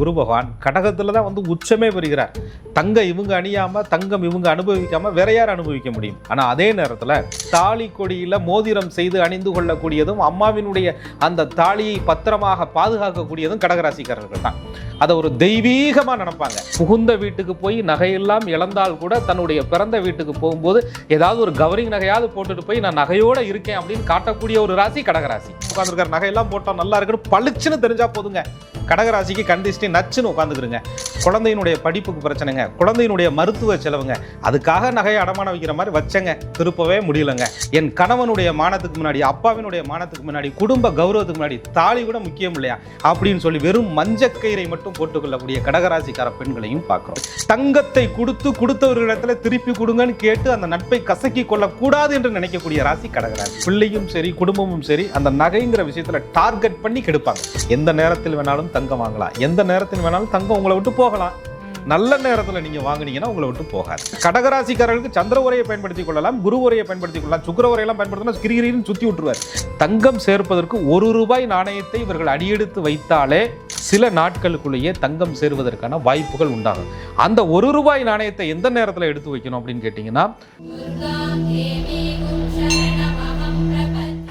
குரு பகவான் கடகத்தில் தான் வந்து உச்சமே பெறுகிறார். தங்கம் இவங்க அணியாமல் தங்கம் இவங்க அனுபவிக்காம வேற யார் அனுபவிக்க முடியும்? ஆனால் அதே நேரத்தில் தாலி கொடியில் மோதிரம் செய்து அணிந்து கொள்ளக்கூடியதும் அம்மாவினுடைய அந்த தாலியை பத்திரமாக பாதுகாக்கக்கூடியதும் கடகராசிக்காரர்கள் தான். அதை ஒரு தெய்வீகமாக நினைப்பாங்க. புகுந்த வீட்டுக்கு போய் நகையெல்லாம் இழந்தால் கூட தன்னுடைய பிறந்த வீட்டுக்கு போகும்போது ஏதாவது ஒரு கவரிங் நகையாவது போட்டுட்டு போய் நான் நகையோடு இருக்கேன் அப்படின்னு காட்டக்கூடிய ஒரு ராசி கடகராசி. உட்காந்துருக்கிற நகையெல்லாம் போட்டோம் நல்லா இருக்குன்னு பளிச்சுன்னு தெரிஞ்சா போதுங்க. கடகராசிக்கு கண்டிஸ்டி நச்சுன்னு உட்காந்துக்கிறங்க குழந்தையினுடைய படிப்புக்கு பிரச்சனைங்க. குழந்தையினுடைய மருத்துவ செலவுங்க. அதுக்காக நகையை அடமானம் வைக்கிற மாதிரி வச்சங்க. திருப்பவே முடியலங்க. என் கணவனுடைய மானத்துக்கு முன்னாடி அப்பாவினுடைய மானத்துக்கு முன்னாடி குடும்ப கௌரவத்துக்கு முன்னாடி தாலி கூட முக்கியம் இல்லையா? அப்படின்னு சொல்லி வெறும் மஞ்சக்கயிறை மட்டும் போட்டுக்கொள்ளக்கூடிய கடகராசிக்கார பெண்களையும் பார்க்குறோம். தங்கத்தை கொடுத்து கொடுத்தவர்களிடத்துல திருப்பி கொடுங்கன்னு கேட்டு அந்த நட்பை கசக்கி கொள்ளக்கூடாது என்று நினைக்கக்கூடிய ராசி கடகராசி. பிள்ளையும் சரி குடும்பமும் சரி அந்த நகைங்கிற விஷயத்துல டார்கெட் பண்ணி கெடுப்பாங்க. எந்த நேரத்தில் வேணாலும் தங்கம் வாங்கலாம். எந்த நேரம் நேரத்தில் வேணாலும் தங்கம் உங்களை விட்டு போகலாம். நல்ல நேரத்தில் நீங்க வாங்குனீங்கன்னா உங்களை விட்டு போகாது. கடகராசிக்காரர்களுக்கு சந்திர உரையை பயன்படுத்திக் கொள்ளலாம் குரு உரையை பயன்படுத்திக் கொள்ளலாம் சுக்கிர உரையெல்லாம் பயன்படுத்தினா கிரிகிரின்னு சுத்தி விட்டுருவார். தங்கம் சேர்ப்பதற்கு ஒரு ரூபாய் நாணயத்தை இவர்கள் அடியெடுத்து வைத்தாலே சில நாட்களுக்குள்ளேயே தங்கம் சேருவதற்கான வாய்ப்புகள் உண்டாகும். அந்த ஒரு ரூபாய் நாணயத்தை எந்த நேரத்தில் எடுத்து வைக்கணும் அப்படின்னு கேட்டிங்கன்னா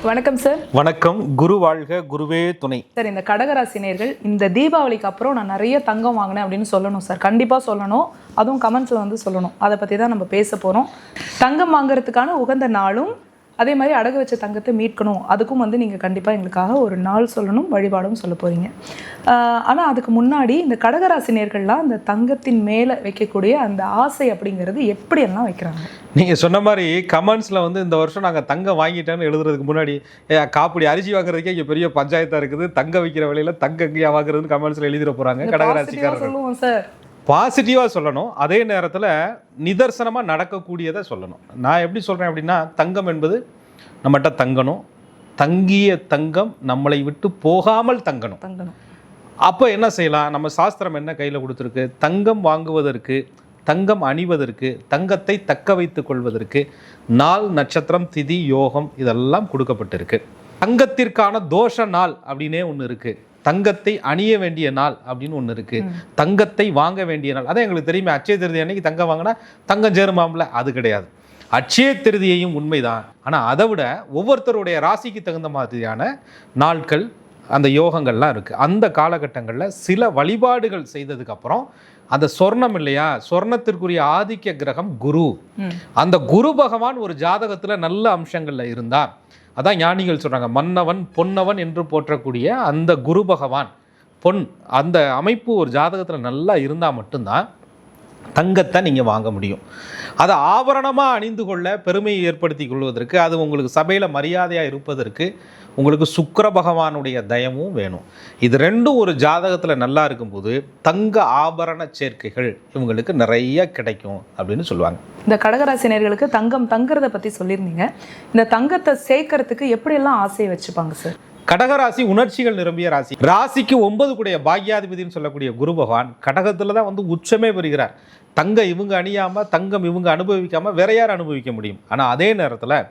வணக்கம் சார் வணக்கம். குரு வாழ்க குருவே துணை. சார் இந்த கடகராசினியர்கள் இந்த தீபாவளிக்கு அப்புறம் நான் நிறைய தங்கம் வாங்கினேன் அப்படின்னு சொல்லணும் சார் கண்டிப்பாக சொல்லணும். அதுவும் கமெண்ட்ஸில் வந்து சொல்லணும். அதை பற்றி தான் நம்ம பேச போகிறோம் தங்கம் வாங்குறதுக்கான உகந்த நாளும் அதே மாதிரி அடகு வச்ச தங்கத்தை மீட்கணும். அதுக்கும் வந்து நீங்கள் கண்டிப்பாக எங்களுக்காக ஒரு நாள் சொல்லணும் வழிபாடும் சொல்ல போகிறீங்க ஆனால் அதுக்கு முன்னாடி இந்த கடகராசினியர்கள்லாம் அந்த தங்கத்தின் மேலே வைக்கக்கூடிய அந்த ஆசை அப்படிங்கிறது எப்படியெல்லாம் வைக்கிறாங்க? நீங்க சொன்ன மாதிரி கமெண்ட்ஸ்ல வந்து இந்த வருஷம் நாங்க தங்கம் வாங்கிட்டேன்னு எழுதுறதுக்கு முன்னாடி காப்படி அரிசி வாங்குறதுக்கே இங்க பெரிய பஞ்சாயத்தா இருக்குது. தங்க விற்கிற விலையில தங்க வாங்குறதுன்னு கமெண்ட்ஸ்ல எழுதிட positive-ஆ கடகராசிக்காரர்கள். சொல்லுவோம் சார் பாசிட்டிவாக சொல்லணும். அதே நேரத்தில் நிதர்சனமாக நடக்கக்கூடியதை சொல்லணும். நான் எப்படி சொல்கிறேன் அப்படின்னா தங்கம் என்பது நம்மகிட்ட தங்கணும். தங்கிய தங்கம் நம்மளை விட்டு போகாமல் தங்கணும். தங்கணும். அப்போ என்ன செய்யலாம்? நம்ம சாஸ்திரம் என்ன கையில் கொடுத்துருக்கு? தங்கம் வாங்குவதற்கு தங்கம் அணிவதற்கு தங்கத்தை தக்க வைத்துக் கொள்வதற்கு நாள் நட்சத்திரம் திதி யோகம் இதெல்லாம் கொடுக்கப்பட்டிருக்கு. தங்கத்திற்கான தோஷ நாள் அப்படின்னே ஒன்று இருக்கு. தங்கத்தை அணிய வேண்டிய நாள் அப்படின்னு ஒன்று இருக்கு. தங்கத்தை வாங்க வேண்டிய நாள். அதான் எங்களுக்கு தெரியுமே அச்சய திருதி அன்னைக்கு தங்கம் வாங்கினா தங்கம் சேருமாம்ல அது கிடையாது. அட்சய திருதியையும் உண்மைதான். ஆனால் அதை விட ஒவ்வொருத்தருடைய ராசிக்கு தகுந்த மாதிரியான நாட்கள் அந்த யோகங்கள்லாம் இருக்குது அந்த காலகட்டங்களில் சில வழிபாடுகள் செய்ததுக்கு அப்புறம் அந்த சொர்ணம் இல்லையா? சொர்ணத்திற்குரிய ஆதிக்க கிரகம் குரு. அந்த குரு பகவான் ஒரு ஜாதகத்தில் நல்ல அம்சங்களில் இருந்தா அதான் ஞானிகள் சொல்கிறாங்க மன்னவன் பொன்னவன் என்று போற்றக்கூடிய அந்த குரு பகவான். பொன் அந்த அமைப்பு ஒரு ஜாதகத்தில் நல்லா இருந்தால் மட்டும்தான் தங்கத்தை நீங்கள் வாங்க முடியும். அதை ஆபரணமாக அணிந்து கொள்ள பெருமையை ஏற்படுத்தி கொள்வதற்கு அது உங்களுக்கு சபையில் மரியாதையாக இருப்பதற்கு உங்களுக்கு சுக்கர பகவானுடைய தயமும் வேணும். இது ரெண்டும் ஒரு ஜாதகத்தில் நல்லா இருக்கும்போது தங்க ஆபரண சேர்க்கைகள் இவங்களுக்கு நிறைய கிடைக்கும் அப்படின்னு சொல்லுவாங்க. இந்த கடகராசினியர்களுக்கு தங்கம் தங்குறத பற்றி சொல்லியிருந்தீங்க. இந்த தங்கத்தை சேர்க்கறதுக்கு எப்படியெல்லாம் ஆசையை வச்சுப்பாங்க சார் கடகராசி உணர்ச்சிகள் நிரம்பிய ராசி. ராசிக்கு ஒன்பது கூடிய பாக்யாதிபதினு சொல்லக்கூடிய குரு பகவான் கடகத்துல தான் வந்து உச்சமே பெறுகிறார். தங்கம் இவங்க அணியாம தங்கம் இவங்க அனுபவிக்காம வேற யார் அனுபவிக்க முடியும்? ஆனா அதே நேரத்துல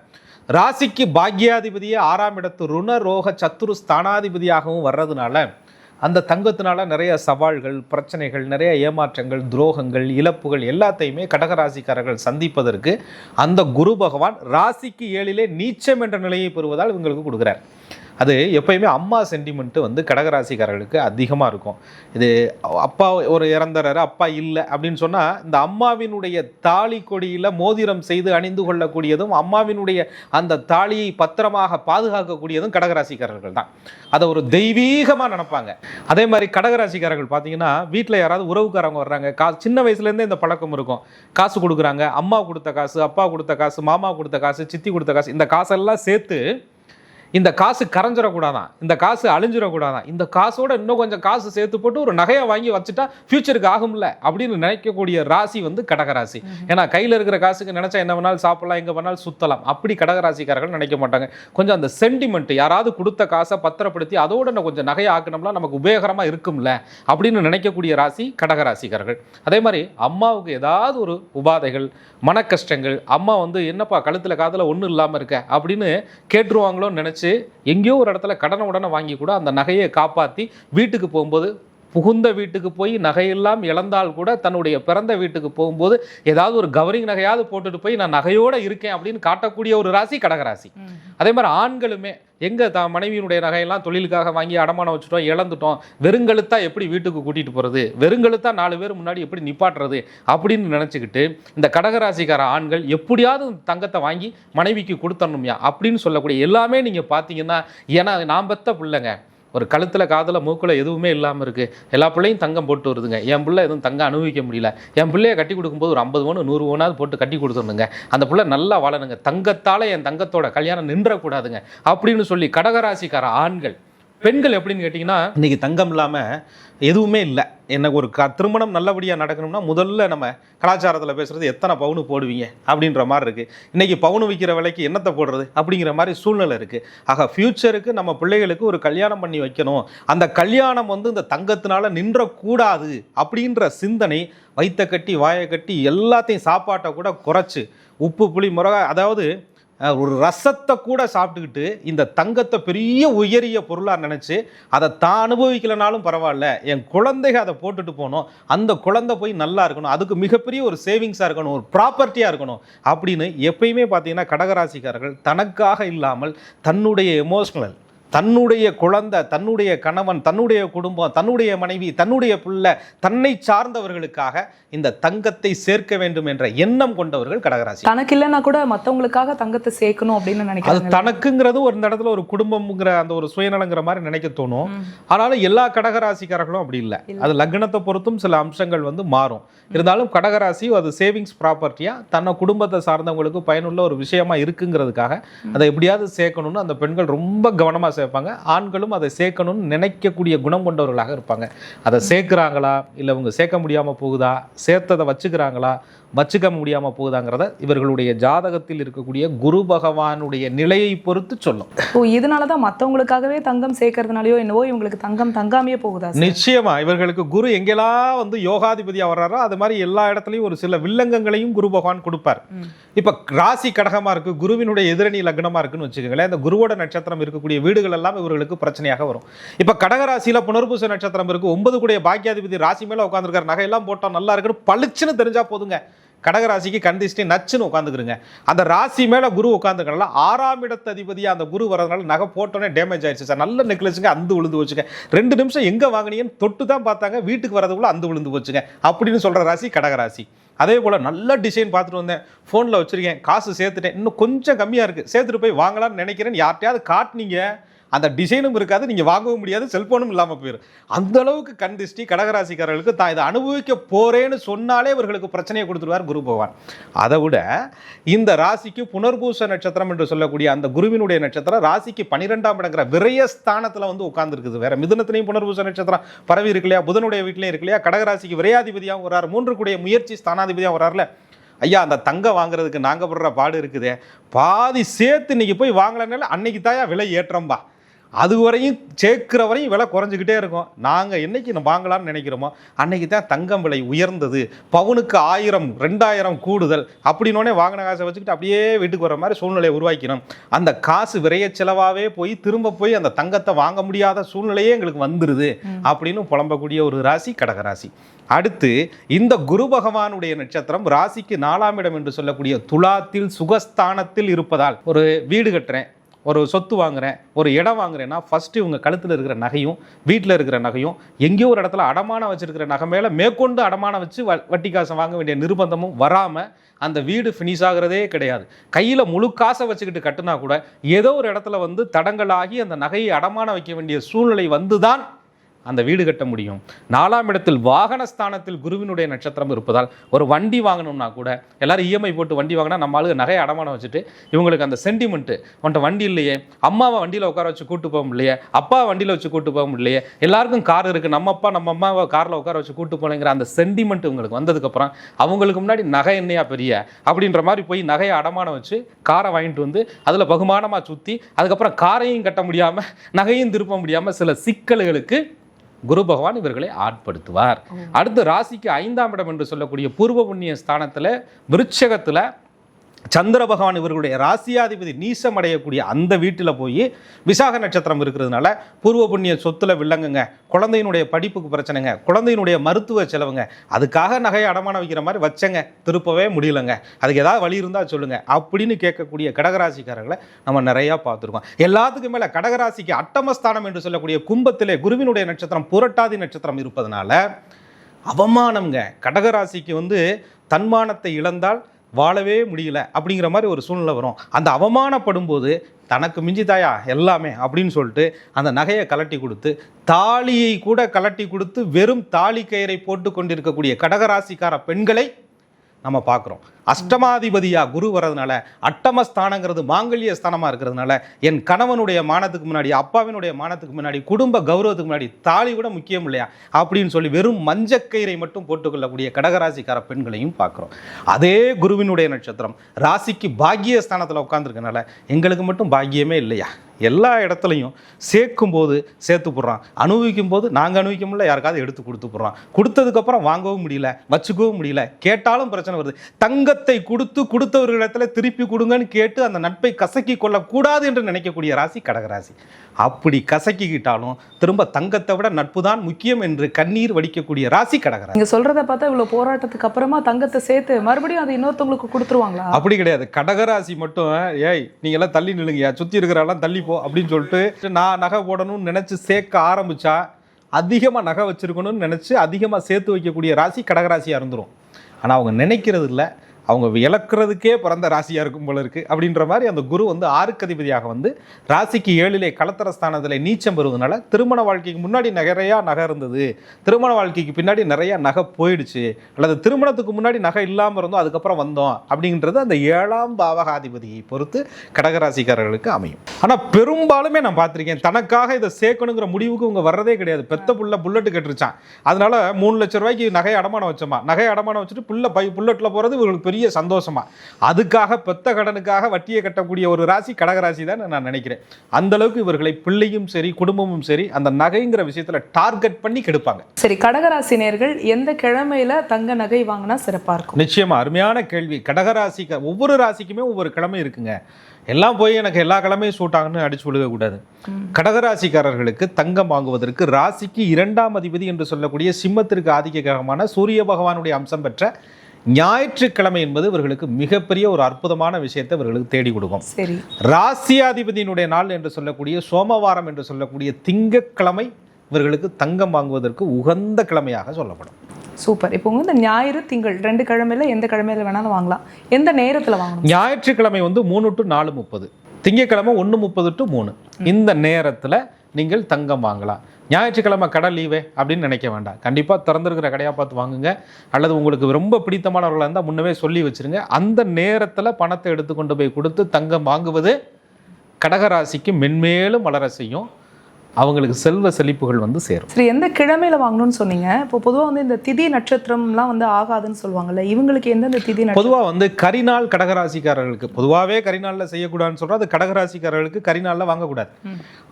ராசிக்கு பாக்யாதிபதியே ஆறாம் இடத்து ருண ரோக சத்துரு ஸ்தானாதிபதியாகவும் வர்றதுனால அந்த தங்கத்தினால நிறைய சவால்கள் பிரச்சனைகள் நிறைய ஏமாற்றங்கள் துரோகங்கள் இழப்புகள் எல்லாத்தையுமே கடகராசிக்காரர்கள் சந்திப்பதற்கு அந்த குரு பகவான் ராசிக்கு ஏழிலே நீச்சம் என்ற நிலையை பெறுவதால் இவங்களுக்கு கொடுக்குறார். அது எப்பயுமே அம்மா சென்டிமெண்ட்டு வந்து கடகராசிக்காரர்களுக்கு அதிகமாக இருக்கும். இது அப்பா ஒரு இறந்துறாரு அப்பா இல்லை அப்படின்னு சொன்னால் இந்த அம்மாவினுடைய தாலி கொடியில் மோதிரம் செய்து அணிந்து கொள்ளக்கூடியதும் அம்மாவினுடைய அந்த தாலியை பத்திரமாக பாதுகாக்கக்கூடியதும் கடகராசிக்காரர்கள் தான். அதை ஒரு தெய்வீகமாக நினப்பாங்க. அதே மாதிரி கடகராசிக்காரர்கள் பார்த்தீங்கன்னா வீட்டில் யாராவது உறவுக்காரங்க வர்றாங்க கா சின்ன வயசுலேருந்தே இந்த பழக்கம் இருக்கும். காசு கொடுக்குறாங்க அம்மா கொடுத்த காசு அப்பா கொடுத்த காசு மாமா கொடுத்த காசு சித்தி கொடுத்த காசு இந்த காசெல்லாம் சேர்த்து இந்த காசு கரைஞ்சிடக்கூடாதான். இந்த காசு அழிஞ்சிடக்கூடாதான். இந்த காசோட இன்னும் கொஞ்சம் காசு சேர்த்து போட்டு ஒரு நகையை வாங்கி வச்சுட்டா ஃபியூச்சருக்கு ஆகும்ல அப்படின்னு நினைக்கக்கூடிய ராசி வந்து கடகராசி. ஏன்னா கையில் இருக்கிற காசுக்கு நினைச்சா என்ன வேணாலும் சாப்பிடலாம் எங்கே வேணாலும் சுத்தலாம். அப்படி கடகராசிக்காரர்கள் நினைக்க மாட்டாங்க. கொஞ்சம் அந்த சென்டிமெண்ட் யாராவது கொடுத்த காசை பத்திரப்படுத்தி அதோட இன்னும் கொஞ்சம் நகையை ஆக்கணும்னா நமக்கு உபயோகரமாக இருக்கும்ல அப்படின்னு நினைக்கக்கூடிய ராசி கடகராசிக்காரர்கள். அதே மாதிரி அம்மாவுக்கு ஏதாவது ஒரு உபாதைகள் மன கஷ்டங்கள் அம்மா வந்து என்னப்பா கழுத்தில் காதில் ஒன்றும் இல்லாமல் இருக்க அப்படின்னு கேட்டுருவாங்களோன்னு நினச்சி எங்கேயோ ஒரு இடத்துல கடனை உடனே வாங்கி கூட அந்த நகையை காப்பாற்றி வீட்டுக்கு போகும்போது புகுந்த வீட்டுக்கு போய் நகையெல்லாம் இழந்தால் கூட தன்னுடைய பிறந்த வீட்டுக்கு போகும்போது ஏதாவது ஒரு கவரிங் நகையாவது போட்டுட்டு போய் நான் நகையோட இருக்கேன் அப்படின்னு காட்டக்கூடிய ஒரு ராசி கடகராசி அதே மாதிரி ஆண்களுமே எங்க தான் மனைவியினுடைய நகையெல்லாம் தொழிலுக்காக வாங்கி அடமானம் வச்சுட்டோம் இழந்துட்டோம் வெறுங்கழுத்தா எப்படி வீட்டுக்கு கூட்டிட்டு போறது வெறுங்கழுத்தா நாலு பேர் முன்னாடி எப்படி நிப்பாட்டுறது அப்படின்னு நினைச்சுக்கிட்டு இந்த கடகராசிக்கார ஆண்கள் எப்படியாவது தங்கத்தை வாங்கி மனைவிக்கு கொடுத்தணும்யா அப்படின்னு சொல்லக்கூடிய எல்லாமே நீங்க பார்த்தீங்கன்னா ஏன்னா நான் பெத்த பிள்ளைங்க. ஒரு கழுத்தில் காதில் மூக்கில் எதுவுமே இல்லாமல் இருக்குது எல்லா பிள்ளையும் தங்கம் போட்டு வருதுங்க. என் பிள்ளை எதுவும் தங்கம் அனுபவிக்க முடியல. என் பிள்ளைய கட்டி கொடுக்கும்போது ஒரு ஐம்பது ஒன்று நூறு ஒன்றாவது போட்டு கட்டி கொடுத்துருணுங்க அந்த பிள்ளை நல்லா வாழணுங்க. தங்கத்தால் என் தங்கத்தோட கல்யாணம் நின்றக்கூடாதுங்க. அப்படின்னு சொல்லி கடகராசிக்கார ஆண்கள் பெண்கள் எப்படின்னு கேட்டிங்கன்னா இன்றைக்கி தங்கம் இல்லாமல் எதுவுமே இல்லை. எனக்கு ஒரு க திருமணம் நல்லபடியாக நடக்கணும்னா முதல்ல நம்ம கலாச்சாரத்தில் பேசுகிறது எத்தனை பவுனு போடுவீங்க அப்படின்ற மாதிரி இருக்குது இன்றைக்கி பவுனு விற்கிற விலைக்கு என்னத்தை போடுறது அப்படிங்கிற மாதிரி சூழ்நிலை இருக்குது ஆக ஃப்யூச்சருக்கு நம்ம பிள்ளைகளுக்கு ஒரு கல்யாணம் பண்ணி வைக்கணும். அந்த கல்யாணம் வந்து இந்த தங்கத்தினால நின்றக்கூடாது அப்படின்ற சிந்தனை வைத்த கட்டி வாயை கட்டி எல்லாத்தையும் சாப்பாட்டை கூட குறைச்சி உப்பு புளி முறை அதாவது ஒரு ரசத்தை கூட சாப்பிட்டுக்கிட்டு இந்த தங்கத்தை பெரிய உயரிய பொருளாக நினச்சி அதை தான் அனுபவிக்கலைனாலும் பரவாயில்ல. என் குழந்தைக அதை போட்டுட்டு போகணும் அந்த குழந்தை போய் நல்லா இருக்கணும். அதுக்கு மிகப்பெரிய ஒரு சேவிங்ஸாக இருக்கணும். ஒரு ப்ராப்பர்ட்டியாக இருக்கணும். அப்படின்னு எப்பயுமே பார்த்தீங்கன்னா கடகராசிக்காரர்கள் தனக்காக இல்லாமல் தன்னுடைய எமோஷனல் தன்னுடைய குழந்தை தன்னுடைய கணவன் தன்னுடைய குடும்பம் தன்னுடைய மனைவி தன்னுடைய பிள்ளை தன்னை சார்ந்தவர்களுக்காக இந்த தங்கத்தை சேர்க்க வேண்டும் என்ற எண்ணம் கொண்டவர்கள் கடகராசி. தனக்கு இல்லைன்னா கூட மத்தவங்களுக்காக தங்கத்தை சேர்க்கணும் அப்படின்னு அது நினைக்கிறாங்க தனக்குங்கிறது ஒரு இடத்துல ஒரு குடும்பம்ங்கிற அந்த ஒரு சுயநலங்கிற மாதிரி நினைக்க தோணும். ஆனாலும் எல்லா கடகராசிக்காரர்களும் அப்படி இல்லை. அது லக்னத்தை பொறுத்தும் சில அம்சங்கள் வந்து மாறும். இருந்தாலும் கடகராசி அது சேவிங்ஸ் ப்ராப்பர்ட்டியா தன்னை குடும்பத்தை சார்ந்தவங்களுக்கு பயனுள்ள ஒரு விஷயமா இருக்குங்கிறதுக்காக அதை எப்படியாவது சேர்க்கணும்னு அந்த பெண்கள் ரொம்ப கவனமா சேர்ப்பாங்க. ஆண்களும் அதை சேர்க்கணும்னு நினைக்கக்கூடிய குணம் கொண்டவர்களாக இருப்பாங்க. அதை சேர்க்குறாங்களா? இல்லை இவங்க சேர்க்க முடியாமல் போகுதா? சேர்த்ததை வச்சுக்கிறாங்களா? வச்சுக்க முடியாம போகுதாங்கிறத இவர்களுடைய ஜாதகத்தில் இருக்கக்கூடிய குரு பகவானுடைய நிலையை பொறுத்து சொல்லும் ஓ இதனாலதான் மத்தவங்களுக்காகவே தங்கம் சேர்க்கறதுனாலயோ என்னவோ இவங்களுக்கு தங்கம் தங்காமையே போகுதா சார்? நிச்சயமா இவர்களுக்கு குரு எங்கெல்லாம் வந்து யோகாதிபதியா வர்றாரோ அது மாதிரி எல்லா இடத்துலயும் ஒரு சில வில்லங்கங்களையும் குரு பகவான் கொடுப்பார். இப்ப ராசி கடகமா இருக்கு குருவினுடைய எதிரணி லக்னமா இருக்குன்னு வச்சுக்கோங்களேன் இந்த குருவோட நட்சத்திரம் இருக்கக்கூடிய வீடுகள் எல்லாம் இவர்களுக்கு பிரச்சனையாக வரும் இப்ப கடகராசியில புனர்பூச நட்சத்திரம் இருக்கு ஒன்பது கூடிய பாக்கியாதிபதி ராசி மேல உட்காந்துருக்காரு நகையெல்லாம் போட்டோம் நல்லா இருக்குன்னு பளிச்சுன்னு தெரிஞ்சா போதுங்க கடகராசிக்கு கந்திஷ்டி நச்சுன்னு உட்காந்துக்கிறங்க அந்த ராசி மேலே குரு உட்காந்துக்கனால ஆறாம் இடத்து அந்த குரு வரதுனால நகை போட்டோன்னே டேமேஜ் ஆயிடுச்சு சார். நல்ல நெக்லஸுங்க அந்து விழுந்து வச்சுங்க ரெண்டு நிமிஷம் எங்கே வாங்கினீங்கன்னு தொட்டு தான் பார்த்தாங்க. வீட்டுக்கு வரதுக்குள்ள அந்து விழுந்து போச்சுங்க. அப்படின்னு சொல்கிற ராசி கடகராசி. அதே போல் நல்ல டிசைன் பார்த்துட்டு வந்தேன். ஃபோனில் வச்சுருக்கேன். காசு சேர்த்துட்டேன். இன்னும் கொஞ்சம் கம்மியாக இருக்குது சேர்த்துட்டு போய் வாங்கலாம்னு நினைக்கிறேன்னு யார்ட்டையாவது காட்டுனீங்க? அந்த டிசைனும் இருக்காது நீங்கள் வாங்கவும் முடியாது செல்ஃபோனும் இல்லாமல் போயிடும் அந்த அளவுக்கு கண் திருஷ்டி கடகராசிக்காரர்களுக்கு தான் இதை அனுபவிக்க போகிறேன்னு சொன்னாலே இவர்களுக்கு பிரச்சனையை கொடுத்துருவார் குரு பகவான். அதை விட இந்த ராசிக்கு புனர்பூச நட்சத்திரம் என்று சொல்லக்கூடிய அந்த குருவினுடைய நட்சத்திரம் ராசிக்கு பன்னிரெண்டாம் இடங்கிற விரயஸ்தானத்தில் வந்து உட்காந்துருக்குது வேற மிதுனத்திலையும் புனர்பூச நட்சத்திரம் பரவி இருக்கு இல்லையா? புதனுடைய வீட்லையும் இருக்கு இல்லையா? கடகராசிக்கு விரையாதிபதியாகவும் வர்றாரு. மூன்று கூடிய முயற்சி ஸ்தானாதிபதியாகவும் வர்றாருல. ஐயா அந்த தங்கம் வாங்குறதுக்கு நாங்கள் படுற பாடு இருக்குதே. பாதி சேர்த்து இன்னைக்கு போய் வாங்கலைனால அன்னைக்கு தாயா விலை ஏற்றம்பா. அது வரையும் சேர்க்கிற வரையும் விலை குறைஞ்சிக்கிட்டே இருக்கும். நாங்கள் என்னைக்கு நம்ம வாங்கலாம்னு நினைக்கிறோமோ அன்னைக்கு தான் தங்கம் விலை உயர்ந்தது. பவுனுக்கு ஆயிரம் ரெண்டாயிரம் கூடுதல் அப்படின்னோடனே வாங்கின காசை வச்சுக்கிட்டு அப்படியே வீட்டுக்கு வர மாதிரி சூழ்நிலையை உருவாக்கணும் அந்த காசு விரைய செலவாகவே போய் திரும்ப போய் அந்த தங்கத்தை வாங்க முடியாத சூழ்நிலையே எங்களுக்கு வந்துருது அப்படின்னு புலம்பக்கூடிய ஒரு ராசி கடகராசி அடுத்து இந்த குரு பகவானுடைய நட்சத்திரம் ராசிக்கு நாலாம் இடம் என்று சொல்லக்கூடிய துலாத்தில் சுகஸ்தானத்தில் இருப்பதால் ஒரு வீடு கட்டுறேன். ஒரு சொத்து வாங்குறேன் ஒரு இடம் வாங்குறேன்னா ஃபஸ்ட்டு இவங்க கழுத்தில் இருக்கிற நகையும் வீட்டில் இருக்கிற நகையும் எங்கேயோ ஒரு இடத்துல அடமானம் வச்சிருக்கிற நகை மேலே மேற்கொண்டு அடமானம் வச்சு வ- வட்டி காசை வாங்க வேண்டிய நிர்பந்தமும் வராமல் அந்த வீடு ஃபினிஷ் ஆகிறதே கிடையாது. கையில் முழு காசை வச்சுக்கிட்டு கட்டுனா கூட ஏதோ ஒரு இடத்துல வந்து தடங்களாகி அந்த நகையை அடமானம் வைக்க வேண்டிய சூழ்நிலை வந்து தான் அந்த வீடு கட்ட முடியும். நாலாம் இடத்தில் வாகன ஸ்தானத்தில் குருவினுடைய நட்சத்திரம் இருப்பதால் ஒரு வண்டி வாங்கணும்னா கூட எல்லாரும் இஎம்ஐ போட்டு வண்டி வாங்கினா நம்ம ஆளுக்கு நகையை அடமானம் வச்சுட்டு இவங்களுக்கு அந்த சென்டிமெண்ட்டு உன்ட்ட வண்டி இல்லையே அம்மாவை வண்டியில் உட்கார வச்சு கூட்டு போக முடியலையே அப்பா வண்டியில் வச்சு கூட்டு போக முடியலையே எல்லாருக்கும் கார் இருக்குது நம்ம அப்பா நம்ம அம்மாவை காரில் உட்கார வச்சு கூட்டு போகலைங்கிற அந்த சென்டிமெண்ட் இவங்களுக்கு வந்ததுக்கப்புறம் அவங்களுக்கு முன்னாடி நகை என்னையா பெரிய அப்படின்ற மாதிரி போய் நகையை அடமானம் வச்சு காரை வாங்கிட்டு வந்து அதில் பகுமானமாக சுற்றி அதுக்கப்புறம் காரையும் கட்ட முடியாமல் நகையும் திருப்ப முடியாமல் சில சிக்கல்களுக்கு குரு பகவான் இவர்களை ஆட்படுத்துவார். அடுத்து ராசிக்கு ஐந்தாம் இடம் என்று சொல்லக்கூடிய பூர்வ புண்ணிய ஸ்தானத்தில் விருட்சகத்தில் சந்திர பகவான் இவர்களுடைய ராசியாதிபதி நீசம் அடையக்கூடிய அந்த வீட்டில் போய் விசாக நட்சத்திரம் இருக்கிறதுனால பூர்வ புண்ணிய சொத்துல வில்லங்குங்க குழந்தையினுடைய படிப்புக்கு பிரச்சனைங்க குழந்தையினுடைய மருத்துவ செலவுங்க அதுக்காக நகையை அடமானம் வைக்கிற மாதிரி வச்சங்க திருப்பவே முடியலங்க. அதுக்கு ஏதாவது வழி இருந்தால் சொல்லுங்கள் அப்படின்னு கேட்கக்கூடிய கடகராசிக்காரர்களை நம்ம நிறையா பார்த்துருக்கோம். எல்லாத்துக்கும் மேலே கடகராசிக்கு அட்டமஸ்தானம் என்று சொல்லக்கூடிய கும்பத்திலே குருவினுடைய நட்சத்திரம் புரட்டாதி நட்சத்திரம் இருப்பதனால அவமானம்ங்க. கடகராசிக்கு வந்து தன்மானத்தை இழந்தால் வாழவே முடியல அப்படிங்கிற மாதிரி ஒரு சூழ்நிலை வரும். அந்த அவமானப்படும் போது தனக்கு மிஞ்சி தாயா எல்லாமே அப்படின்னு சொல்லிட்டு அந்த நகையை கலட்டி கொடுத்து தாலியை கூட கலட்டி கொடுத்து வெறும் தாலி கயிறை போட்டு கொண்டிருக்கக்கூடிய கடகராசிக்கார பெண்களை நம்ம பார்க்குறோம். அஷ்டமாதிபதியா குரு வர்றதுனால அட்டமஸ்தானங்கிறது மாங்கல்ய ஸ்தானமாக இருக்கிறதுனால என் கணவனுடைய மானத்துக்கு முன்னாடி அப்பாவினுடைய மானத்துக்கு முன்னாடி குடும்ப கௌரவத்துக்கு முன்னாடி தாலி கூட முக்கியம் இல்லையா? அப்படின்னு சொல்லி வெறும் மஞ்சக்கயிறை மட்டும் போட்டுக்கொள்ளக்கூடிய கடகராசிக்கார பெண்களையும் பார்க்குறோம். அதே குருவினுடைய நட்சத்திரம் ராசிக்கு பாக்கிய ஸ்தானத்தில் உட்காந்துருக்கனால எங்களுக்கு மட்டும் பாக்கியமே இல்லையா? எல்லா இடத்துலையும் சேர்க்கும் போது சேர்த்து போடுறான். அனுபவிக்கும் போது நாங்கள் அனுபவிக்கும்ல யாருக்காவது எடுத்து கொடுத்து போடுறான். கொடுத்ததுக்கப்புறம் வாங்கவும் முடியல வச்சுக்கவும் முடியல கேட்டாலும் பிரச்சனை வருது. தங்க தங்கத்தை கொடுத்து கொடுத்தவர்களிடத்துல திருப்பி கொடுங்கன்னு கேட்டு அந்த நட்பை கசக்கி கொள்ளக்கூடாது என்று நினைக்கக்கூடிய ராசி கடகராசி அப்படி கசக்கிக்கிட்டாலும் திரும்ப தங்கத்தை விட நட்பு தான் முக்கியம் என்று கண்ணீர் வடிக்கக்கூடிய ராசி கடகராசி நீங்க சொல்றத பார்த்தா இவ்வளவு போராட்டத்துக்கு அப்புறமா தங்கத்தை சேர்த்து மறுபடியும் அதை இன்னொருத்தவங்களுக்கு கொடுத்துருவாங்களா? அப்படி கிடையாது. கடகராசி மட்டும் ஏய் நீங்க எல்லாம் தள்ளி நில்லுங்கயா சுத்தி இருக்கிறாலாம் தள்ளி போ அப்படின்னு சொல்லிட்டு நான் நகை போடணும்னு நினைச்சு சேர்க்க ஆரம்பிச்சா அதிகமா நகை வச்சிருக்கணும்னு நினைச்சு அதிகமா சேர்த்து வைக்கக்கூடிய ராசி கடகராசியா இருந்துரும். ஆனா அவங்க நினைக்கிறது இல்ல அவங்க இழக்கிறதுக்கே பிறந்த ராசியாக இருக்கும் போல இருக்கு. அப்படின்ற மாதிரி அந்த குரு வந்து ஆறுக்கதிபதியாக வந்து ராசிக்கு ஏழிலே கலத்தர ஸ்தானத்தில் நீச்சம் பெறுவதனால திருமண வாழ்க்கைக்கு முன்னாடி நிறையா நகை இருந்தது. திருமண வாழ்க்கைக்கு பின்னாடி நிறைய நகை போயிடுச்சு. அல்லது திருமணத்துக்கு முன்னாடி நகை இல்லாமல் இருந்தோம் அதுக்கப்புறம் வந்தோம் அப்படின்றது அந்த ஏழாம் பாவகாதிபதியை பொறுத்து கடகராசிக்காரர்களுக்கு அமையும். ஆனால் பெரும்பாலுமே நான் பார்த்துருக்கேன் தனக்காக இதை சேர்க்கணுங்கிற முடிவுக்கு இவங்க வர்றதே கிடையாது. பெத்த புள்ள புல்லட்டு கட்டுருச்சான். அதனால மூணு லட்ச ரூபாய்க்கு நகை அடமானம் வச்சோமா? நகை அடமானம் வச்சுட்டு புள்ள பை புல்லட்டில் போகிறது இவங்களுக்கு பெரிய சந்தோஷமா. அதுக்காக பெத்த கடனுக்காக வட்டியை கட்டக்கூடிய ஒரு ராசி கடகராசி தான் நான் நினைக்கிறேன். அந்த அளவுக்கு இவர்களை பிள்ளையும் சரி குடும்பமும் சரி அந்த நகைங்கிற விஷயத்துல டார்கெட் பண்ணி கெடுப்பாங்க. சரி கடகராசி நேர்கள் எந்த கிழமையில தங்க நகை வாங்கினா சிறப்பா இருக்கும்? நிச்சயமா அருமையான கேள்வி. கடகராசிக்கு ஒவ்வொரு ராசிக்குமே ஒவ்வொரு கிழமை இருக்குங்க. எல்லாம் போய் எனக்கு எல்லா கிழமையும் சூட் ஆகுன்னு அடிச்சு விழுகக்கூடாது கடகராசிக்காரர்களுக்கு தங்கம் வாங்குவதற்கு ராசிக்கு இரண்டாம் அதிபதி என்று சொல்லக்கூடிய சிம்மத்திற்கு ஆதிக்க கிரகமான சூரிய பகவானுடைய அம்சம் பெற்ற ஞாயிற்றுக்கிழமை என்பது இவர்களுக்கு மிகப்பெரிய ஒரு அற்புதமான விஷயத்தை இவர்களுக்கு தேடி கொடுக்கும். சரி. ராசியாதிபதியினுடைய நாள் என்று சொல்லக்கூடிய சோமவாரம் என்று சொல்லக்கூடிய திங்கட்கிழமை இவர்களுக்கு தங்கம் வாங்குவதற்கு உகந்த கிழமையாக சொல்லப்படும். சூப்பர். இப்போ வந்து ஞாயிறு திங்கள் ரெண்டு கிழமையில எந்த கிழமையில வேணாலும் வாங்கலாம். எந்த நேரத்துல வாங்கணும்? ஞாயிற்றுக்கிழமை வந்து மூணு டு நாலு முப்பது. திங்கட்கிழமை ஒன்று முப்பது டு மூணு. இந்த நேரத்தில் நீங்கள் தங்கம் வாங்கலாம். ஞாயிற்றுக்கிழமை கடை லீவே அப்படின்னு நினைக்க வேண்டாம். கண்டிப்பாக திறந்துருக்கிற கடையாக பார்த்து வாங்குங்க. அல்லது உங்களுக்கு ரொம்ப பிடித்தமானவர்களாக இருந்தால் முன்னவே சொல்லி வச்சிருங்க. அந்த நேரத்தில் பணத்தை எடுத்துக்கொண்டு போய் கொடுத்து தங்கம் வாங்குவது கடகராசிக்கு மென்மேலும் வளர செய்யும். அவங்களுக்கு செல்வ செழிப்புகள் வந்து சேரும். சரி எந்த கிழமையில வாங்கணும்னு சொன்னீங்க? இப்போ பொதுவா வந்து இந்த திதி நட்சத்திரம்லாம் வந்து ஆகாதுன்னு சொல்லுவாங்கல்ல இவங்களுக்கு எந்தெந்த திதி பொதுவாக வந்து கரிநாள் கடகராசிக்காரர்களுக்கு பொதுவாகவே கரிநாளில் செய்யக்கூடாதுன்னு சொல்கிறோம் அது கடகராசிக்காரர்களுக்கு கரிநாளில் வாங்கக்கூடாது.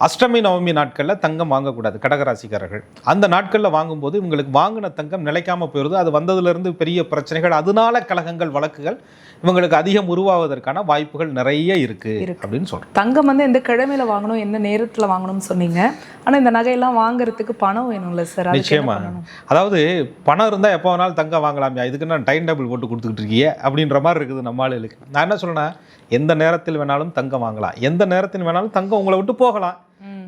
அஷ்டமி நவமி நாட்களில் தங்கம் வாங்கக்கூடாது கடகராசிக்காரர்கள். அந்த நாட்களில் வாங்கும்போது இவங்களுக்கு வாங்கின தங்கம் நிலைக்காம போயிடுது அது வந்ததுலேருந்து பெரிய பிரச்சனைகள் அதனால கலகங்கள் வழக்குகள் இவங்களுக்கு அதிகம் உருவாவதற்கான வாய்ப்புகள் நிறைய இருக்கு இருக்கு. அப்படின்னு சொல்கிறோம் தங்கம் வந்து எந்த கிழமையில வாங்கணும் எந்த நேரத்துல வாங்கணும்னு சொன்னீங்க? ஆனா இந்த நகையெல்லாம் வாங்குறதுக்கு பணம் வேணும்ல சார் நிச்சயமா? அதாவது பணம் இருந்தால் எப்போ வேணாலும் தங்கம் வாங்கலாம்யா இதுக்கு நான் டைம் டேபிள் போட்டு கொடுத்துக்கிட்டு இருக்கியே அப்படின்ற மாதிரி இருக்குது நம்ம ஆளுகளுக்கு நான் என்ன சொல்றேன்னா எந்த நேரத்தில் வேணாலும் தங்கம் வாங்கலாம் எந்த நேரத்தில் வேணாலும் தங்கம் உங்களை விட்டு போகலாம்.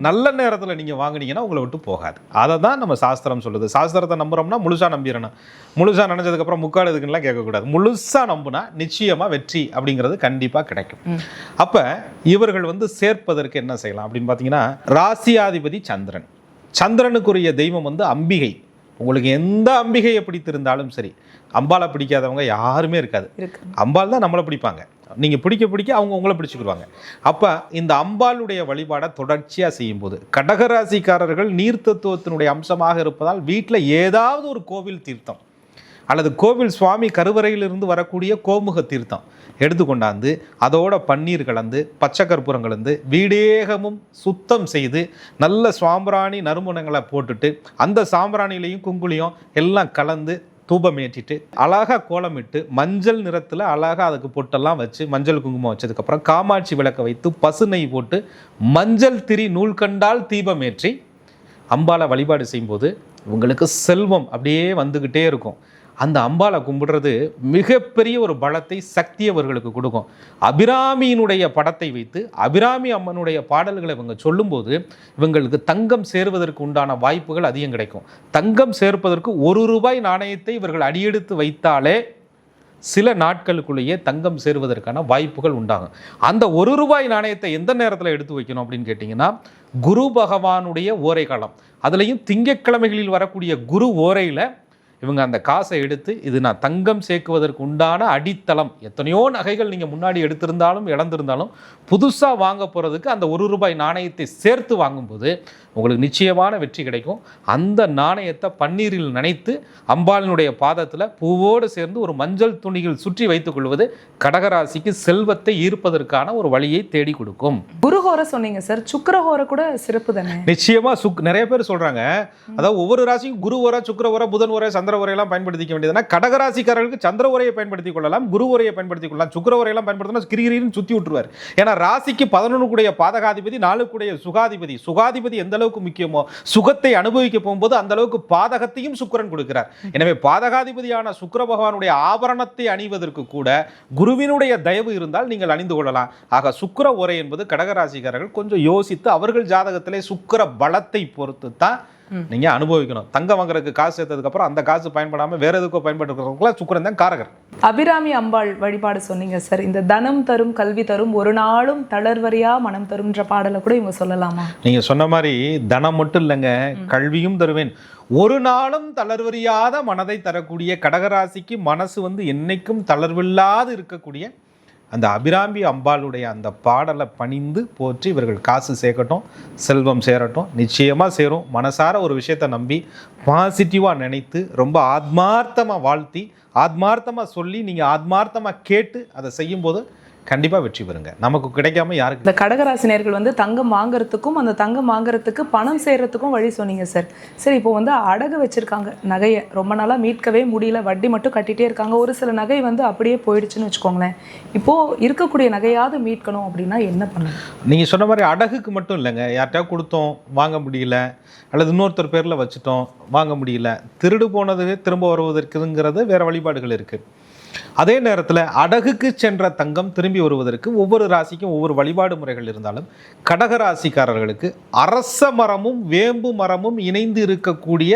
நல்ல நேரத்தில் நீங்கள் வாங்குனீங்கன்னா உங்களை விட்டு போகாது. அதை தான் நம்ம சாஸ்திரம் சொல்லுது. சாஸ்திரத்தை நம்புறோம்னா முழுசாக நம்பிடணும் முழுசாக நினச்சதுக்கப்புறம் முக்காடு இதுக்குலாம் கேட்கக்கூடாது. முழுசாக நம்புனா நிச்சயமாக வெற்றி அப்படிங்கிறது கண்டிப்பாக கிடைக்கும். அப்போ இவர்கள் வந்து சேர்ப்பதற்கு என்ன செய்யலாம் அப்படின்னு பார்த்தீங்கன்னா ராசியாதிபதி சந்திரன். சந்திரனுக்குரிய தெய்வம் வந்து அம்பிகை. உங்களுக்கு எந்த அம்பிகையை பிடித்திருந்தாலும் சரி அம்பாலை பிடிக்காதவங்க யாருமே இருக்காது. இருக்கு அம்பாள் தான் நம்மளை பிடிப்பாங்க. நீங்கள் பிடிக்க பிடிக்க அவங்க உங்களை பிடிச்சிக்கிடுவாங்க அப்போ இந்த அம்பாளுடைய வழிபாடை தொடர்ச்சியாக செய்யும்போது கடகராசிக்காரர்கள் நீர் தத்துவத்தினுடைய அம்சமாக இருப்பதால் வீட்டில் ஏதாவது ஒரு கோவில் தீர்த்தம் அல்லது கோவில் சுவாமி கருவறையிலிருந்து வரக்கூடிய கோமுக தீர்த்தம் எடுத்து கொண்டாந்து அதோட பன்னீர் கலந்து பச்சை கற்பூரம் கலந்து வீடேகமும் சுத்தம் செய்து நல்ல சாம்பிராணி நறுமணங்களை போட்டுட்டு அந்த சாம்பிராணிலையும் குங்குலியும் எல்லாம் கலந்து தூபம் ஏற்றிட்டு அழகாக கோலமிட்டு மஞ்சள் நிறத்தில் அழகாக அதுக்கு பொட்டெல்லாம் வச்சு மஞ்சள் குங்குமம் வச்சதுக்கப்புறம் காமாட்சி விளக்கை வைத்து பசு நெய் போட்டு மஞ்சள் திரி நூல் கண்டால் தீபம் ஏற்றி அம்பாலை வழிபாடு செய்யும்போது உங்களுக்கு செல்வம் அப்படியே வந்துக்கிட்டே இருக்கும். அந்த அம்பாலை கும்பிடுறது மிகப்பெரிய ஒரு பலத்தை சக்தி அவர்களுக்கு கொடுக்கும். அபிராமியினுடைய படத்தை வைத்து அபிராமி அம்மனுடைய பாடல்களை இவங்க சொல்லும்போது இவங்களுக்கு தங்கம் சேருவதற்கு உண்டான வாய்ப்புகள் அதிகம் கிடைக்கும். தங்கம் சேர்ப்பதற்கு ஒரு ரூபாய் நாணயத்தை இவர்கள் அடியெடுத்து வைத்தாலே சில நாட்களுக்குள்ளேயே தங்கம் சேருவதற்கான வாய்ப்புகள் உண்டாகும். அந்த ஒரு ரூபாய் நாணயத்தை எந்த நேரத்தில் எடுத்து வைக்கணும் அப்படின்னு கேட்டிங்கன்னா குரு பகவானுடைய ஓரை காலம் அதுலேயும் திங்கட்கிழமைகளில் வரக்கூடிய குரு ஓரையில் இவங்க அந்த காசை எடுத்து இது நான் தங்கம் சேர்க்குவதற்கு உண்டான அடித்தளம். எத்தனையோ நகைகள் நீங்கள் முன்னாடி எடுத்திருந்தாலும் இழந்திருந்தாலும் புதுசாக வாங்க போகிறதுக்கு அந்த ஒரு ரூபாய் நாணயத்தை சேர்த்து வாங்கும்போது உங்களுக்கு நிச்சயமான வெற்றி கிடைக்கும். அந்த நாணயத்தை பன்னீரில் நனைத்து அம்பாளினுடைய பாதத்தில் பூவோடு சேர்ந்து ஒரு மஞ்சள் துணியில் சுற்றி வைத்துக் கொள்வது கடகராசிக்கு செல்வத்தை ஈர்ப்பதற்கான ஒரு வழியை தேடி கொடுக்கும். குருஹோர சொன்னீங்க சார். சுக்கிரஹோர கூட சிறப்பு தானே? நிச்சயமா சுக் நிறைய பேர் சொல்றாங்க. அதாவது ஒவ்வொரு ராசியும் குரு உரை சுக்கிர உரை புதன் உரை சந்திர உரையெல்லாம் பயன்படுத்திக்க வேண்டியதுனா கடகராசிக்காரர்களுக்கு சந்திர உரையை பயன்படுத்திக் கொள்ளலாம் குரு உரையை பயன்படுத்திக் கொள்ளலாம் சுக்கிர உரையெல்லாம் பயன்படுத்தினா கிரிகிரின்னு சுத்தி விட்டுருவார். ஏன்னா ராசிக்கு பதினொன்று கூடிய பாதகாதிபதி நாலு கூடிய சுகாதிபதி. சுகாதிபதி எந்த அளவுக்கு முக்கியமோ சுகத்தை அனுபவிக்க போகும்போது அந்த அளவுக்கு பாதகத்தையும் சுக்கரன் கொடுக்கிறார். எனவே பாதகாதிபதியான சுக்கர பகவானுடைய ஆபரணத்தை அணிவதற்கு கூட குருவினுடைய தயவு இருந்தால் நீங்கள் அணிந்து கொள்ளலாம். ஆக சுக்கர உரை என்பது கடகராசிக்காரர்கள் கொஞ்சம் யோசித்து அவர்கள் ஜாதகத்திலே சுக்கிர பலத்தை பொறுத்து தான் நீங்க அனுபவிக்கணும். தங்கம் வாங்குறதுக்கு காசு சேர்த்ததுக்கு அப்புறம் அந்த காசு பயன்படாம வேற எதுக்கோ பயன்படுத்துறதுக்குலாம் சுக்கிரன் தான் காரகர். அபிராமி அம்பாள் வழிபாடு சொன்னீங்க சார். இந்த தனம் தரும் கல்வி தரும் ஒரு நாளும் தளர்வரியா மனம் தரும்ன்ற பாடலை கூட இவங்க சொல்லலாமா? நீங்க சொன்ன மாதிரி தனம் மட்டும் இல்லைங்க கல்வியும் தருவேன். ஒரு நாளும் தளர்வறியாத மனதை தரக்கூடிய கடகராசிக்கு மனசு வந்து என்னைக்கும் தளர்வில்லாது இருக்கக்கூடிய அந்த அபிராமி அம்பாளுடைய அந்த பாடலை பணிந்து போற்றி இவர்கள் காசு சேர்க்கட்டும் செல்வம் சேரட்டும் நிச்சயமாக சேரும். மனசார ஒரு விஷயத்தை நம்பி பாசிட்டிவாக நினைத்து ரொம்ப ஆத்மார்த்தமாக வாழ்த்தி ஆத்மார்த்தமாக சொல்லி நீங்கள் ஆத்மார்த்தமாக கேட்டு அதை செய்யும்போது கண்டிப்பாக வெற்றி பெறுங்க. நமக்கு கிடைக்காம யாருக்கு இந்த கடகராசினியர்கள் வந்து தங்கம் வாங்குறதுக்கும் அந்த தங்கம் வாங்குறதுக்கு பணம் சேர்றதுக்கும் வழி சொன்னீங்க சார் சரி இப்போ வந்து அடகு வச்சிருக்காங்க. நகையை ரொம்ப நாளாக மீட்கவே முடியல. வட்டி மட்டும் கட்டிட்டே இருக்காங்க. ஒரு சில நகை வந்து அப்படியே போயிடுச்சுன்னு வச்சுக்கோங்களேன். இப்போ இருக்கக்கூடிய நகையாவது மீட்கணும் அப்படின்னா என்ன பண்ணணும்? நீங்கள் சொன்ன மாதிரி அடகுக்கு மட்டும் இல்லைங்க. யார்கிட்டயா கொடுத்தோம் வாங்க முடியல. அல்லது இன்னொருத்தர் பேரில் வச்சுட்டோம் வாங்க முடியல. திருடு போனது திரும்ப வருவதற்குங்கிறது வேற வழிபாடுகள் இருக்குது அதே நேரத்தில் அடகுக்கு சென்ற தங்கம் திரும்பி வருவதற்கு ஒவ்வொரு ராசிக்கும் ஒவ்வொரு வழிபாடு முறைகள் இருந்தாலும் கடக ராசிக்காரர்களுக்கு அரச மரமும் வேம்பு மரமும் இணைந்து இருக்கக்கூடிய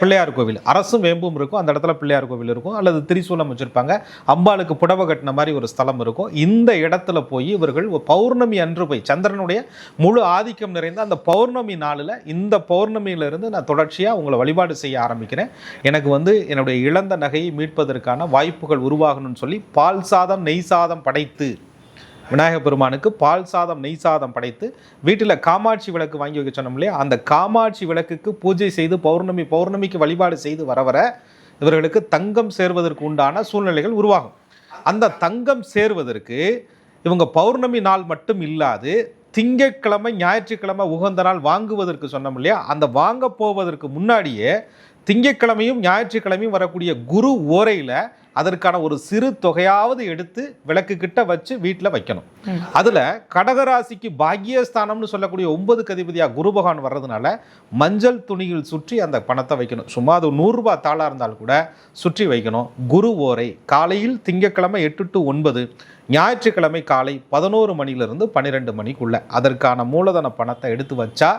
பிள்ளையார் கோவில். அரசும் வேம்பும் இருக்கும். அந்த இடத்துல பிள்ளையார் கோவில் இருக்கும். அல்லது திரிசூலம் வச்சுருப்பாங்க. அம்பாளுக்கு புடவை கட்டின மாதிரி ஒரு ஸ்தலம் இருக்கும். இந்த இடத்துல போய் இவர்கள் பௌர்ணமி அன்று போய் சந்திரனுடைய முழு ஆதிக்கம் நிறைந்த அந்த பௌர்ணமி நாளில் இந்த பௌர்ணமியிலிருந்து நான் தொடர்ச்சியாக உங்களை வழிபாடு செய்ய ஆரம்பிக்கிறேன். எனக்கு வந்து என்னுடைய இழந்த நகையை மீட்பதற்கான வாய்ப்புகள் உருவாகணும்னு சொல்லி பால் சாதம் நெய் சாதம் படைத்து விநாயகப் பெருமானுக்கு பால் சாதம் நெய் சாதம் படைத்து வீட்டில் காமாட்சி விளக்கு வாங்கி வைக்க சொன்னோம் இல்லையா? அந்த காமாட்சி விளக்குக்கு பூஜை செய்து பௌர்ணமி பௌர்ணமிக்கு வழிபாடு செய்து வர வர இவர்களுக்கு தங்கம் சேர்வதற்கு உண்டான சூழ்நிலைகள் உருவாகும். அந்த தங்கம் சேர்வதற்கு இவங்க பௌர்ணமி நாள் மட்டும் இல்லாது திங்கட்கிழமை ஞாயிற்றுக்கிழமை உகந்த நாள் வாங்குவதற்கு சொன்னோம் இல்லையா? அந்த வாங்க போவதற்கு முன்னாடியே திங்கட்கிழமையும் ஞாயிற்றுக்கிழமையும் வரக்கூடிய குரு ஓரையில் அதற்கான ஒரு சிறு தொகையாவது எடுத்து விளக்கு கிட்ட வச்சு வீட்டில் வைக்கணும். அதில் கடகராசிக்கு பாக்யஸ்தானம்னு சொல்லக்கூடிய ஒன்பது கதிபதியாக குரு பகவான் வர்றதுனால மஞ்சள் துணியில் சுற்றி அந்த பணத்தை வைக்கணும். சும்மா அது நூறுரூபா தாளாக இருந்தால் கூட சுற்றி வைக்கணும். குரு ஓரை காலையில் திங்கட்கிழமை எட்டு டு ஒன்பது ஞாயிற்றுக்கிழமை காலை பதினோரு மணிலிருந்து பன்னிரெண்டு மணிக்குள்ள அதற்கான மூலதன பணத்தை எடுத்து வச்சா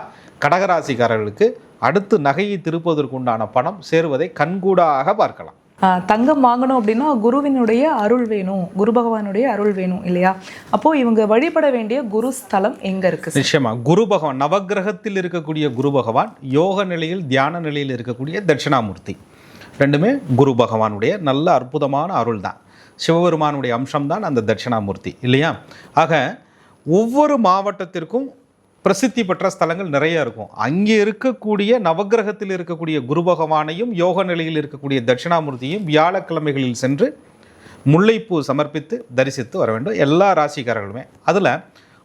கடகராசிக்காரர்களுக்கு அடுத்து நகையை திருப்பதற்குண்டான பணம் சேருவதை கண்கூடாக பார்க்கலாம். தங்கம் வாங்கணும் அப்படின்னா குருவினுடைய அருள் வேணும். குரு பகவானுடைய அருள் வேணும் இல்லையா? அப்போ இவங்க வழிபட வேண்டிய குரு ஸ்தலம் எங்க இருக்கு சார்? நிச்சயமா. குரு பகவான் நவக்கிரகத்தில் இருக்கக்கூடிய குரு பகவான் யோக நிலையில் தியான நிலையில் இருக்கக்கூடிய தட்சிணாமூர்த்தி. ரெண்டுமே குரு பகவானுடைய நல்ல அற்புதமான அருள் தான் சிவபெருமானுடைய அம்சம்தான் அந்த தட்சிணாமூர்த்தி இல்லையா? ஆக ஒவ்வொரு மாவட்டத்திற்கும் பிரசித்தி பெற்ற ஸ்தலங்கள் நிறைய இருக்கும். அங்கே இருக்கக்கூடிய நவக்கிரகத்தில் இருக்கக்கூடிய குரு பகவானையும் யோக நிலையில் இருக்கக்கூடிய தட்சிணாமூர்த்தியும் வியாழக்கிழமைகளில் சென்று முல்லைப்பூ சமர்ப்பித்து தரிசித்து வர வேண்டும். எல்லா ராசிக்காரர்களுமே. அதில்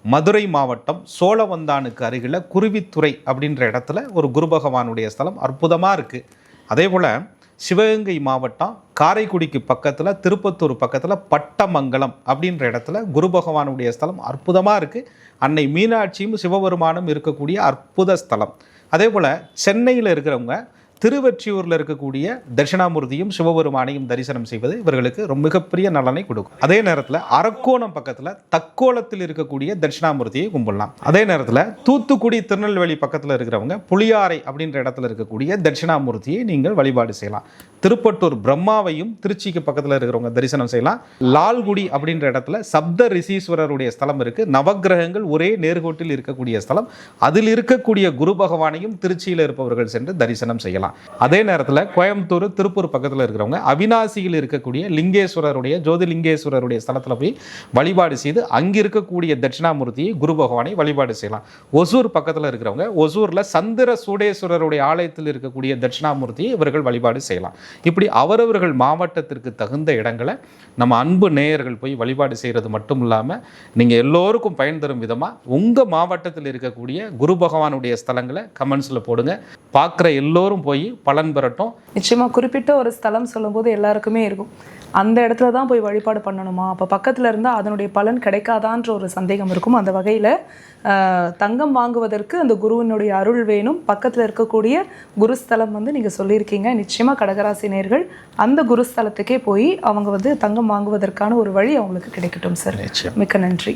மதுரை மாவட்டம் சோழவந்தானுக்கு அருகில் குருவித்துறை அப்படின்ற இடத்துல ஒரு குரு பகவானுடைய ஸ்தலம் அற்புதமாக இருக்குது அதே போல் சிவகங்கை மாவட்டம் காரைக்குடிக்கு பக்கத்தில் திருப்பத்தூர் பக்கத்தில் பட்டமங்கலம் அப்படின்ற இடத்துல குரு பகவானுடைய ஸ்தலம் அற்புதமாக இருக்குது அன்னை மீனாட்சியும் சிவபெருமானும் இருக்கக்கூடிய அற்புத ஸ்தலம். அதே போல் சென்னையில் இருக்கிறவங்க திருவெற்றியூரில் இருக்கக்கூடிய தட்சிணாமூர்த்தியும் சிவபெருமானையும் தரிசனம் செய்வது இவர்களுக்கு ரொம்ப மிகப்பெரிய நலனை கொடுக்கும். அதே நேரத்தில் அரக்கோணம் பக்கத்தில் தக்கோலத்தில் இருக்கக்கூடிய தட்சிணாமூர்த்தியை கும்பிடலாம். அதே நேரத்தில் தூத்துக்குடி திருநெல்வேலி பக்கத்தில் இருக்கிறவங்க புளியாறை அப்படின்ற இடத்துல இருக்கக்கூடிய தட்சிணாமூர்த்தியை நீங்கள் வழிபாடு செய்யலாம். திருப்பட்டூர் பிரம்மாவையும் திருச்சிக்கு பக்கத்தில் இருக்கிறவங்க தரிசனம் செய்யலாம். லால்குடி அப்படின்ற இடத்துல சப்த ரிசீஸ்வரருடைய ஸ்தலம் இருக்குது நவக்கிரகங்கள் ஒரே நேர்கோட்டில் இருக்கக்கூடிய ஸ்தலம். அதில் இருக்கக்கூடிய குரு பகவானையும் திருச்சியில் இருப்பவர்கள் சென்று தரிசனம் செய்யலாம். அதே நேரத்தில் கோயம்புத்தூர் திருப்பூர் பக்கத்தில் இருக்கிறவங்க அவினாசியில் இருக்கக்கூடிய லிங்கேஸ்வரருடைய ஜோதிலிங்கேஸ்வரருடைய ஸ்தலத்தில் போய் வழிபாடு செய்து அங்கே இருக்கக்கூடிய தட்சிணாமூர்த்தியை குரு பகவானை வழிபாடு செய்யலாம். ஒசூர் பக்கத்தில் இருக்கிறவங்க ஒசூரில் சந்திர சூடேஸ்வரருடைய ஆலயத்தில் இருக்கக்கூடிய தட்சிணாமூர்த்தியை இவர்கள் வழிபாடு செய்யலாம். இப்படி அவரவர்கள் மாவட்டத்திற்கு தகுந்த இடங்களை நம்ம அன்பு நேயர்கள் போய் வழிபாடு செய்கிறது மட்டும் இல்லாமல் நீங்கள் எல்லோருக்கும் பயன் தரும் விதமாக உங்கள் மாவட்டத்தில் இருக்கக்கூடிய குரு பகவானுடைய ஸ்தலங்களை கமெண்ட்ஸில் போடுங்க. பார்க்குற எல்லோரும் போய் பலன் பெறட்டும். நிச்சயமாக குறிப்பிட்ட ஒரு ஸ்தலம் சொல்லும்போது எல்லாருக்குமே இருக்கும். அந்த இடத்துல தான் போய் வழிபாடு பண்ணணுமா? அப்போ பக்கத்தில் இருந்தால் அதனுடைய பலன் கிடைக்காதான்ற ஒரு சந்தேகம் இருக்கும். அந்த வகையில் தங்கம் வாங்குவதற்கு அந்த குருவினுடைய அருள் வேணும். பக்கத்தில் இருக்கக்கூடிய குருஸ்தலம் வந்து நீங்கள் சொல்லியிருக்கீங்க. நிச்சயமாக கடகராசி நேர்கள் அந்த குருஸ்தலத்துக்கே போய் அவங்க வந்து தங்கம் வாங்குவதற்கான ஒரு வழி அவங்களுக்கு கிடைக்கட்டும் சார். மிக்க நன்றி.